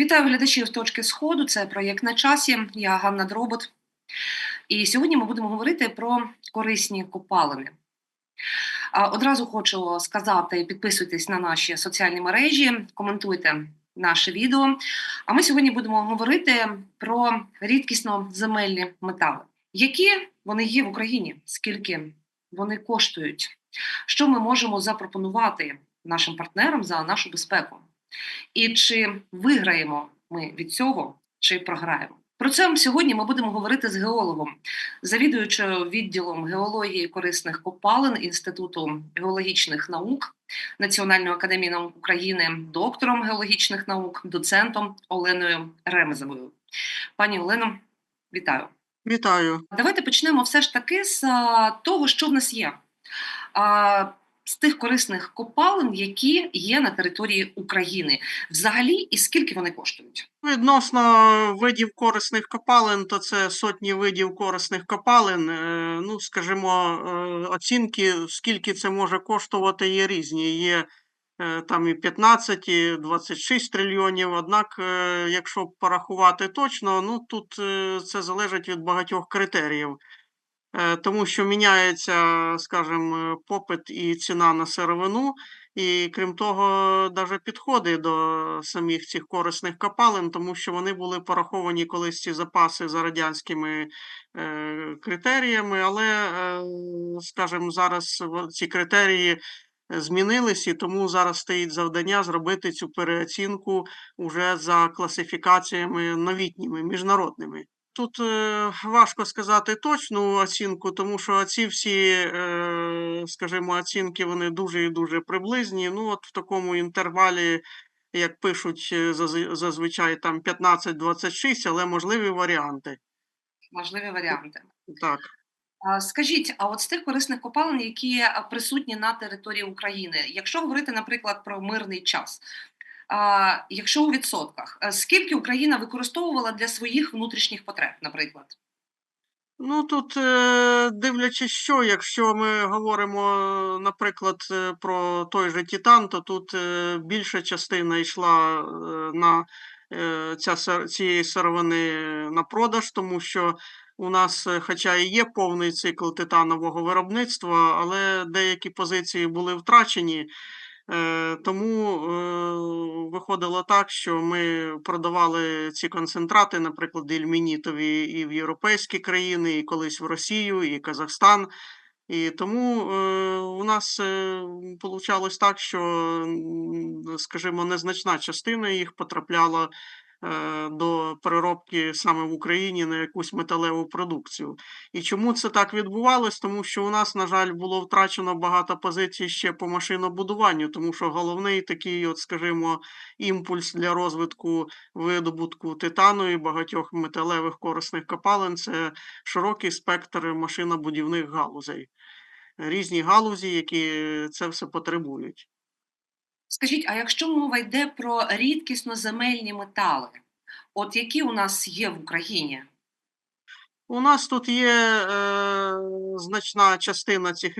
Вітаю глядачів точки сходу. Це проєкт на часі. Я Ганна Дробот. І сьогодні ми будемо говорити про корисні копалини. Одразу хочу сказати: підписуйтесь на наші соціальні мережі, коментуйте наше відео. А ми сьогодні будемо говорити про рідкісно земельні метали. Які вони є в Україні? Скільки вони коштують? Що ми можемо запропонувати нашим партнерам за нашу безпеку? І чи виграємо ми від цього, чи програємо? Про це сьогодні ми будемо говорити з геологом, завідуючою відділом геології корисних копалин Інституту геологічних наук Національної академії наук України, доктором геологічних наук, доцентом Оленою Ремезовою. Пані Олено, вітаю. Вітаю. Давайте почнемо все ж таки з того, що в нас є. З тих корисних копалин, які є на території України, взагалі, і скільки вони коштують? Відносно видів корисних копалин, то це сотні видів корисних копалин. Е, Ну, скажімо, е, оцінки, скільки це може коштувати, є різні. Є е, там і 15, і 26 трильйонів. Однак, якщо порахувати точно, ну тут це залежить від багатьох критеріїв. Е, тому що міняється, скажімо, попит і ціна на сировину, і крім того, навіть підходи до самих цих корисних копалин, тому що вони були пораховані колись ці запаси за радянськими е, критеріями, але, е, скажімо, зараз ці критерії. Змінились, і тому зараз стоїть завдання зробити цю переоцінку уже за класифікаціями новітніми, міжнародними. Тут е, важко сказати точну оцінку, тому що ці всі, е, скажімо, оцінки вони дуже і дуже приблизні. Ну, от в такому інтервалі, як пишуть е, зазвичай там 15-26, але можливі варіанти. Можливі варіанти. Так. Скажіть, а от з тих корисних копалин, які присутні на території України, якщо говорити, наприклад, про мирний час, Якщо у відсотках, е, скільки Україна використовувала для своїх внутрішніх потреб, наприклад? Ну тут е, дивлячись, що якщо ми говоримо, наприклад, е, про той же Титан, то тут більша частина йшла на ця цієї сировини на продаж, тому що у нас, хоча і є повний цикл титанового виробництва, але деякі позиції були втрачені. Е, тому е, виходило так, що ми продавали ці концентрати, наприклад, ільмінітові і в європейські країни, і колись в Росію, і Казахстан. І тому е, у нас вийшло так, що, скажімо, незначна частина їх потрапляла Е, до переробки саме в Україні на якусь металеву продукцію. І чому це так відбувалось? Тому що у нас, на жаль, було втрачено багато позицій ще по машинобудуванню, тому що головний такий, от, скажімо, імпульс для розвитку видобутку титану і багатьох металевих корисних копалин це широкий спектр машинобудівних галузей. Різні галузі, які це все потребують. Скажіть, а якщо мова йде про рідкісно земельні метали, от які у нас є в Україні? У нас тут є е, значна частина цих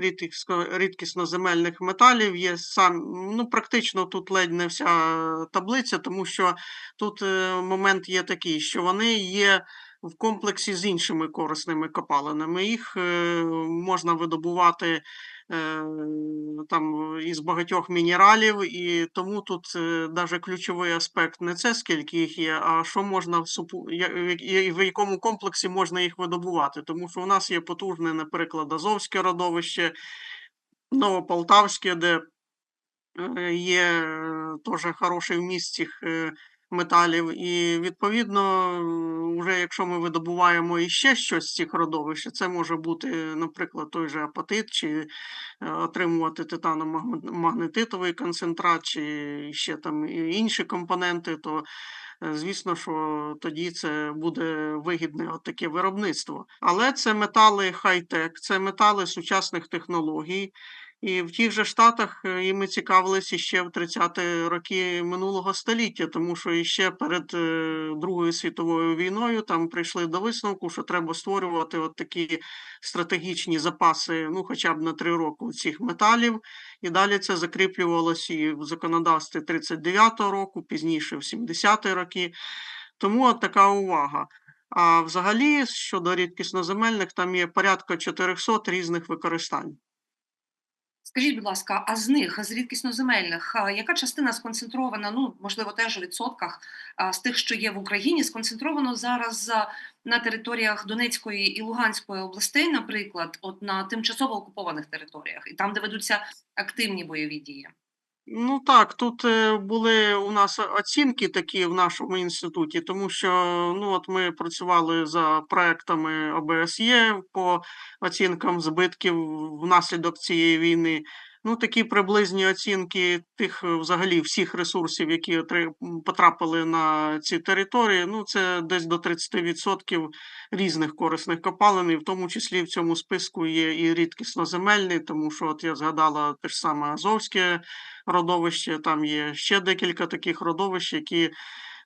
рідкісно земельних металів. Є сам, ну практично тут ледь не вся таблиця, тому що тут е, момент є такий, що вони є в комплексі з іншими корисними копалинами. Їх е, можна видобувати Е, там із багатьох мінералів, і тому тут навіть е, ключовий аспект не це, скільки їх є, а що можна в супу, в якому комплексі можна їх видобувати. Тому що у нас є потужне, наприклад, Азовське родовище, Новополтавське, де е, є теж хороший вміст цих металів. І, відповідно, вже якщо ми видобуваємо іще щось з цих родовищ, це може бути, наприклад, той же апатит, чи е, отримувати титаномагнетитовий концентрат, чи ще там інші компоненти, то е, Звісно, що тоді це буде вигідне от таке виробництво. Але це метали хай-тек, це метали сучасних технологій, І в тих же Штатах е, іми цікавилися ще в 30-ті роки минулого століття, тому що іще перед е, Другою світовою війною там прийшли до висновку, що треба створювати от такі стратегічні запаси, ну хоча б на три роки цих металів. І далі це закріплювалося і в законодавстві 39-го року, пізніше в 70-ті роки. Тому от така увага. А взагалі, щодо рідкісноземельних, там є порядка 400 різних використань. Скажіть, будь ласка, а з них, з рідкісноземельних, а, яка частина сконцентрована, ну можливо, теж у відсотках з тих, що є в Україні, сконцентровано зараз на територіях Донецької і Луганської областей, наприклад, от на тимчасово окупованих територіях, і там, де ведуться активні бойові дії? Ну так, тут е, були у нас оцінки такі в нашому інституті, тому що ну от ми працювали за проектами ОБСЄ по оцінкам збитків внаслідок цієї війни. Ну, такі приблизні оцінки тих е, взагалі всіх ресурсів, які потрапили на ці території. Ну, це десь до 30% різних корисних копалин, і в тому числі в цьому списку є і рідкісноземельний, тому що от я згадала те ж саме Азовське родовище, там є ще декілька таких родовищ, які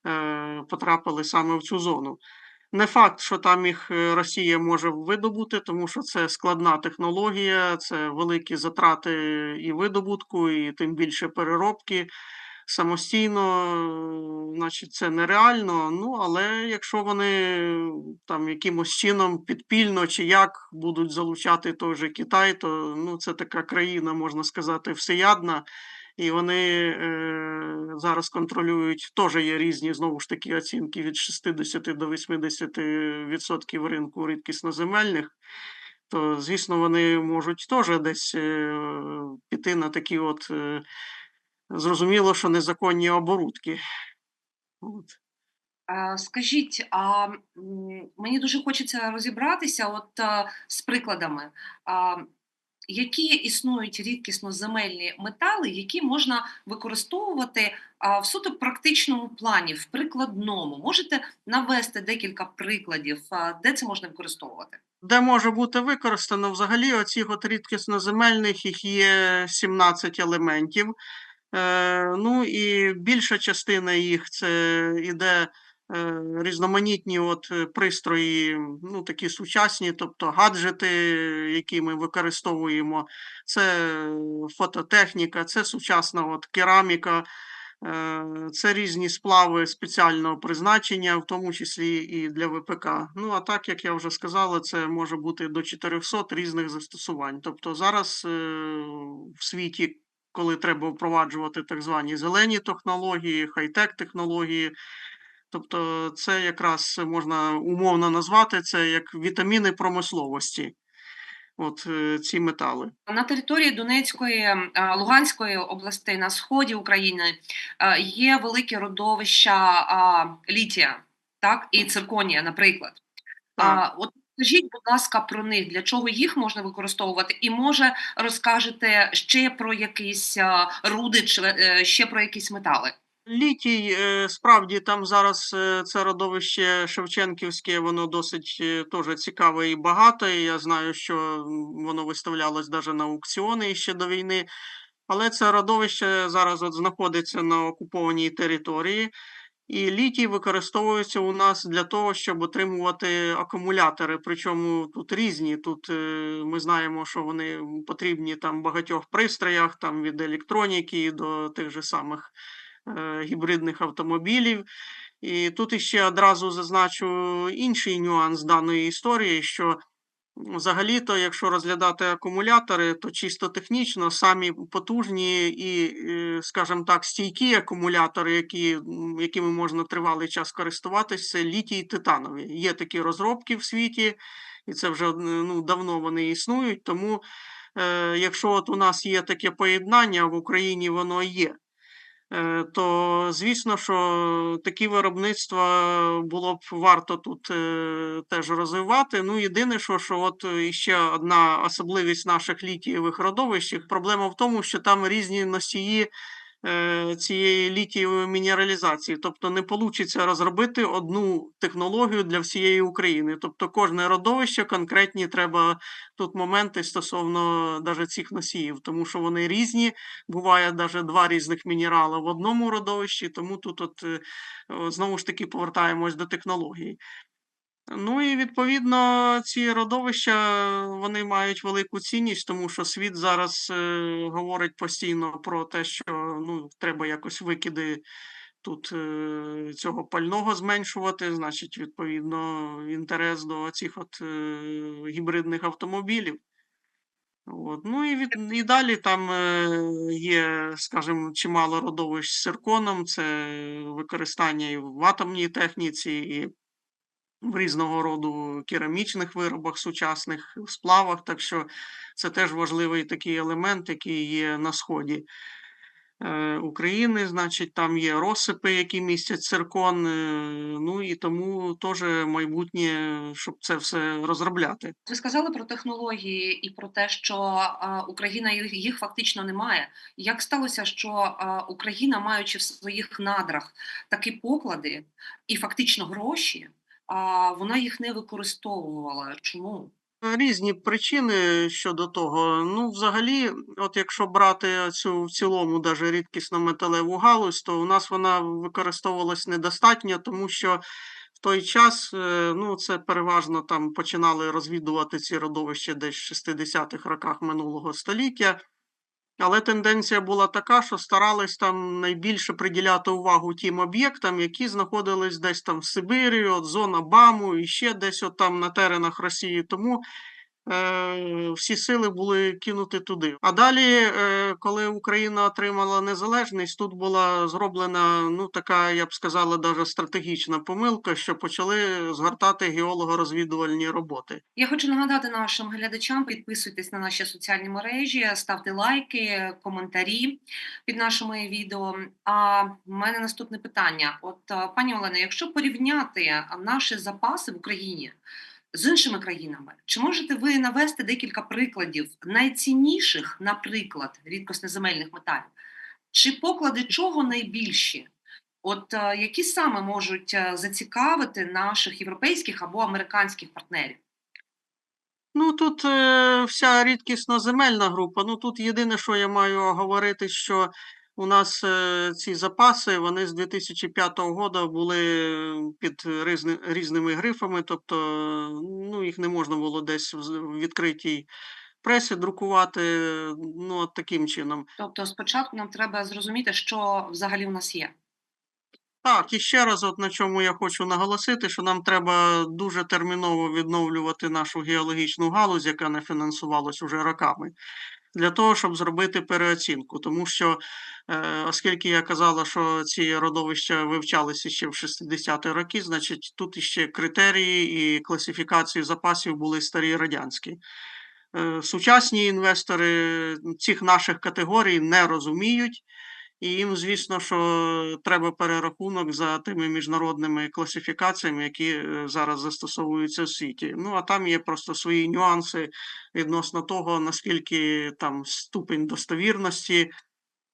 е, потрапили саме в цю зону. Не факт, що там їх е, Росія може видобути, тому що це складна технологія, це великі затрати і видобутку, і тим більше переробки. Самостійно, е, значить, це нереально. Ну, але якщо вони там якимось чином підпільно чи як будуть залучати той же Китай, то ну, це така країна, можна сказати, всеядна. І вони е, зараз контролюють, теж є різні знову ж таки оцінки від 60 до 80% ринку рідкісноземельних, то звісно, вони можуть теж десь е, піти на такі от е, зрозуміло, що незаконні оборудки. От. Скажіть, а мені дуже хочеться розібратися от з прикладами. Які існують рідкісноземельні метали, які можна використовувати в суто практичному плані, в прикладному? Можете навести декілька прикладів, де це можна використовувати? Де може бути використано взагалі оцих от рідкісноземельних їх є 17 елементів. Е, ну і більша частина їх це іде різноманітні от е, пристрої, ну такі сучасні, тобто гаджети, які ми використовуємо. Це фототехніка, це сучасна от кераміка. Е, Це різні сплави спеціального призначення, в тому числі і для ВПК. Ну а так, як я вже сказала, це може бути до 400 різних застосувань. Тобто зараз е, в світі, коли треба впроваджувати так звані зелені технології, хай-тек технології, тобто це якраз можна умовно назвати це як вітаміни промисловості. От е, ці метали. На території Донецької, Луганської областей на сході України є великі родовища літія, так і цирконія, наприклад. Так. От скажіть, будь ласка, про них для чого їх можна використовувати, і може розкажете ще про якісь руди, е, ще про якісь метали. Літій, е, справді там зараз е, це родовище Шевченківське, воно досить е, теж цікаве і багате. Я знаю, що воно виставлялось навіть на аукціони ще до війни. Але це родовище зараз от знаходиться на окупованій території, і літій використовується у нас для того, щоб отримувати акумулятори. Причому тут різні. Тут ми знаємо, що вони потрібні там багатьох пристроях, там від електроніки до тих же самих гібридних автомобілів. І тут іще одразу зазначу інший нюанс даної історії, що взагалі-то, якщо розглядати акумулятори, то чисто технічно самі потужні і, е, скажімо так, стійкі акумулятори, які, якими можна тривалий час користуватися, це літій титанові. Є такі розробки в світі, і це вже е, ну, давно вони існують. Тому, е, якщо от у нас є таке поєднання, в Україні воно є. Е, то звісно, що такі виробництва було б варто тут е, теж розвивати. Ну, єдине, що, що от ще одна особливість наших літієвих родовищ, проблема в тому, що там різні носії цієї літієвої мінералізації. Тобто не вийде розробити одну технологію для всієї України. Тобто кожне родовище конкретні треба тут моменти стосовно даже цих носіїв, тому що вони різні. Буває навіть два різних мінерали в одному родовищі, тому тут от, е, знову ж таки повертаємось до технології. Ну і відповідно ці родовища вони мають велику цінність, тому що світ зараз е, говорить постійно про те, що ну, треба якось викиди тут е, цього пального зменшувати. Значить, відповідно, інтерес до цих от е, гібридних автомобілів. От. Ну і, від, і далі там е, є, скажімо, чимало родовищ з цирконом, це використання і в атомній техніці, і в різного роду керамічних виробах сучасних, сплавах. Так що це теж важливий такий елемент, який є на сході е, України. Значить, там є розсипи, які містять циркон. е, Ну і тому теж майбутнє, щоб це все розробляти. Ви сказали про технології і про те, що Україна їх, їх фактично не має. Як сталося, що Україна, маючи в своїх надрах такі поклади і фактично гроші, а вона їх не використовувала? Чому? Різні причини щодо того. Ну, взагалі, от якщо брати цю в цілому даже рідкісно металеву галузь, то у нас вона використовувалась недостатньо, тому що в той час, е, ну, це переважно там починали розвідувати ці родовища десь в 60-х роках минулого століття. Але тенденція була така, що старались там найбільше приділяти увагу тим об'єктам, які знаходились десь там в Сибирі, от зона БАМу і ще десь от там на теренах Росії. Тому всі сили були кинуті туди. А далі, е, коли Україна отримала незалежність, тут була зроблена ну така, я б сказала, даже стратегічна помилка, що почали згортати геолого-розвідувальні роботи. Я хочу нагадати нашим глядачам: підписуйтесь на наші соціальні мережі, ставте лайки, коментарі під нашими відео. А в мене наступне питання: от пані Олена, якщо порівняти наші запаси в Україні з іншими країнами, чи можете ви навести декілька прикладів найцінніших, наприклад, рідкоснеземельних металів? Чи поклади чого найбільші? От е, які саме можуть е, зацікавити наших європейських або американських партнерів? Ну, тут е, вся рідкісно земельна група. Ну, тут єдине, що я маю говорити, що у нас е, ці запаси, вони з 2005 року були під різни, різними грифами, тобто ну, їх не можна було десь в відкритій пресі друкувати, ну, от таким чином. Тобто, спочатку нам треба зрозуміти, що взагалі у нас є. Так, і ще раз, от на чому я хочу наголосити, що нам треба дуже терміново відновлювати нашу геологічну галузь, яка не фінансувалась уже роками, для того, щоб зробити переоцінку. Тому що, е, оскільки я казала, що ці родовища вивчалися ще в 60-ті роки, значить тут іще критерії і класифікації запасів були старі радянські. Е, Сучасні інвестори цих наших категорій не розуміють. І їм, звісно, що треба перерахунок за тими міжнародними класифікаціями, які е, зараз застосовуються в світі. Ну а там є просто свої нюанси відносно того, наскільки там ступень достовірності,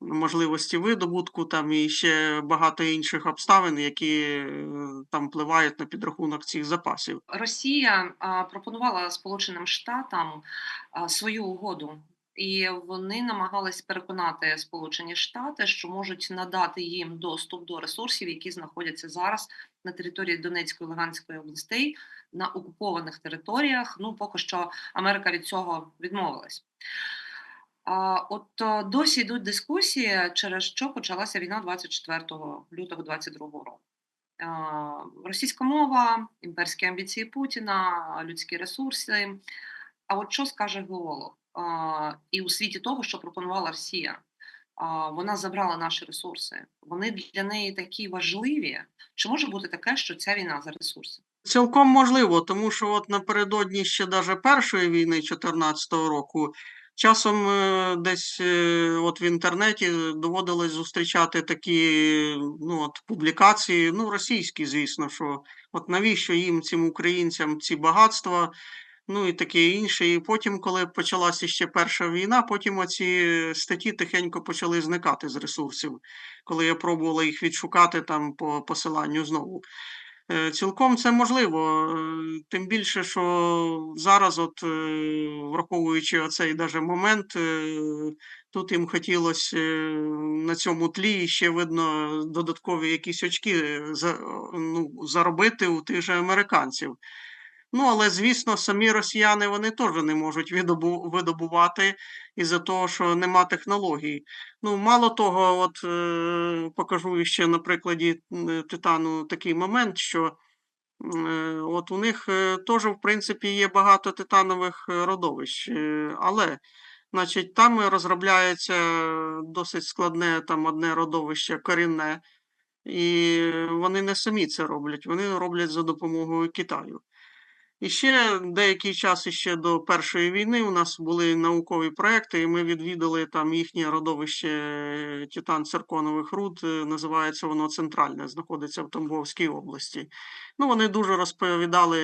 можливості видобутку, там і ще багато інших обставин, які е, там впливають на підрахунок цих запасів. Росія пропонувала Сполученим Штатам свою угоду, і вони намагались переконати Сполучені Штати, що можуть надати їм доступ до ресурсів, які знаходяться зараз на території Донецької Луганської областей на окупованих територіях. Ну поки що Америка від цього відмовилась. От е, досі йдуть дискусії, через що почалася війна 24 лютого 22 року. Російська мова, імперські амбіції Путіна, людські ресурси. А от що скаже геолог? І у світі того, що пропонувала Росія, вона забрала наші ресурси. Вони для неї такі важливі. Чи може бути таке, що ця війна за ресурси? Цілком можливо, тому що от напередодні ще даже першої війни 2014 року часом е, десь е, от в інтернеті доводилось зустрічати такі ну, от, публікації, ну, російські, звісно, що от навіщо їм, цим українцям, ці багатства. Ну і таке інше. І потім, коли почалася ще перша війна, потім оці статті тихенько почали зникати з ресурсів, коли я пробувала їх відшукати там по посиланню знову. Е, Цілком це можливо, е, тим більше, що зараз, от, е, враховуючи оцей даже момент, тут їм хотілося на цьому тлі ще видно додаткові якісь очки ну, заробити у тих же американців. Ну, але звісно, самі росіяни вони теж не можуть видобу- видобувати із-за того, що нема технологій. Ну, мало того, от е, покажу ще на прикладі титану такий момент, що е, от у них е, теж, в принципі, є багато титанових е, родовищ, е, але значить, там е, розробляється досить складне там одне родовище корінне, і вони не самі це роблять, вони роблять за допомогою Китаю. І ще деякий час іще до Першої війни у нас були наукові проекти, і ми відвідали там їхнє родовище титан цирконових руд. е, Називається воно Центральне, знаходиться в Тамбовській області. Ну, вони дуже розповідали,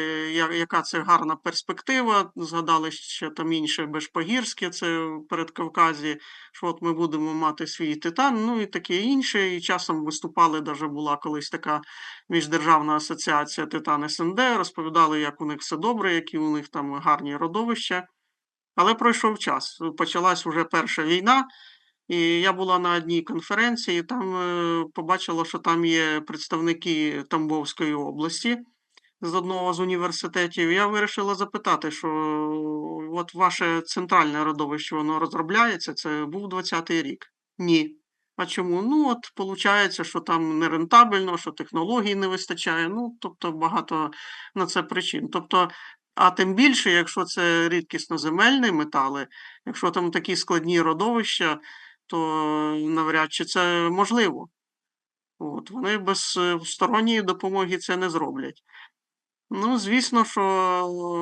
яка це гарна перспектива. Згадали ще там інше Бешпагірське, це в Передкавказі, що от ми будемо мати свій титан, ну і таке інше. І часом виступали, даже була колись така міждержавна асоціація Титан СНД, розповідали, як у них все добре, які у них там гарні родовища. Але пройшов час. Почалась вже перша війна, і я була на одній конференції, там е, побачила, що там є представники Тамбовської області з одного з університетів. Я вирішила запитати, що от ваше центральне родовище воно розробляється, це був 20-й рік. Ні. А чому? Ну, от виходить, що там нерентабельно, що технологій не вистачає. Ну, тобто багато на це причин. Тобто, а тим більше, якщо це рідкісноземельні метали, якщо там такі складні родовища, то навряд чи це можливо. От, вони без е, сторонньої допомоги це не зроблять. Ну, звісно, що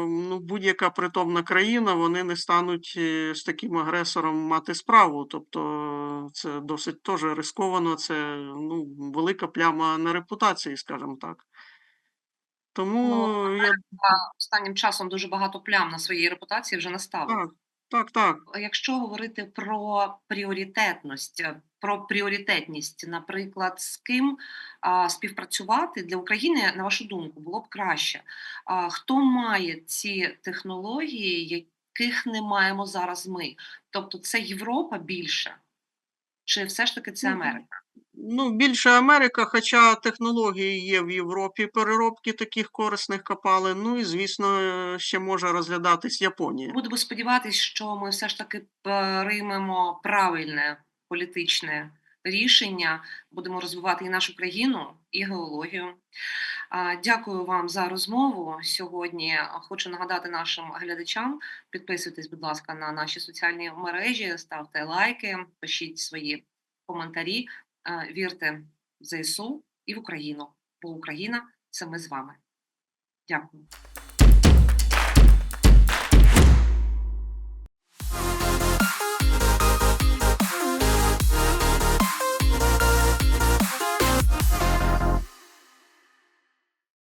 ну, будь-яка притомна країна, вони не стануть е, з таким агресором мати справу. Тобто це досить теж рисковано, це ну, велика пляма на репутації, скажімо так. Тому Ну, я Останнім часом дуже багато плям на своїй репутації вже настало. так, так, так. Якщо говорити про пріоритетність, е, про пріоритетність, наприклад, з ким а, співпрацювати для України, на вашу думку, було б краще. А, хто має ці технології, яких не маємо зараз ми? Тобто, це Європа більше, чи все ж таки це Ну, Америка? Ну, більше Америка, хоча технології є в Європі переробки таких корисних копалин. Ну і звісно, ще може розглядатись Японія. Будемо сподіватися, що ми все ж таки приймемо правильне політичне рішення, будемо розвивати і нашу країну, і геологію. Дякую вам за розмову сьогодні. Хочу нагадати нашим глядачам: підписуйтесь, будь ласка, на наші соціальні мережі, ставте лайки, пишіть свої коментарі, вірте в ЗСУ і в Україну, бо Україна це ми з вами. Дякую.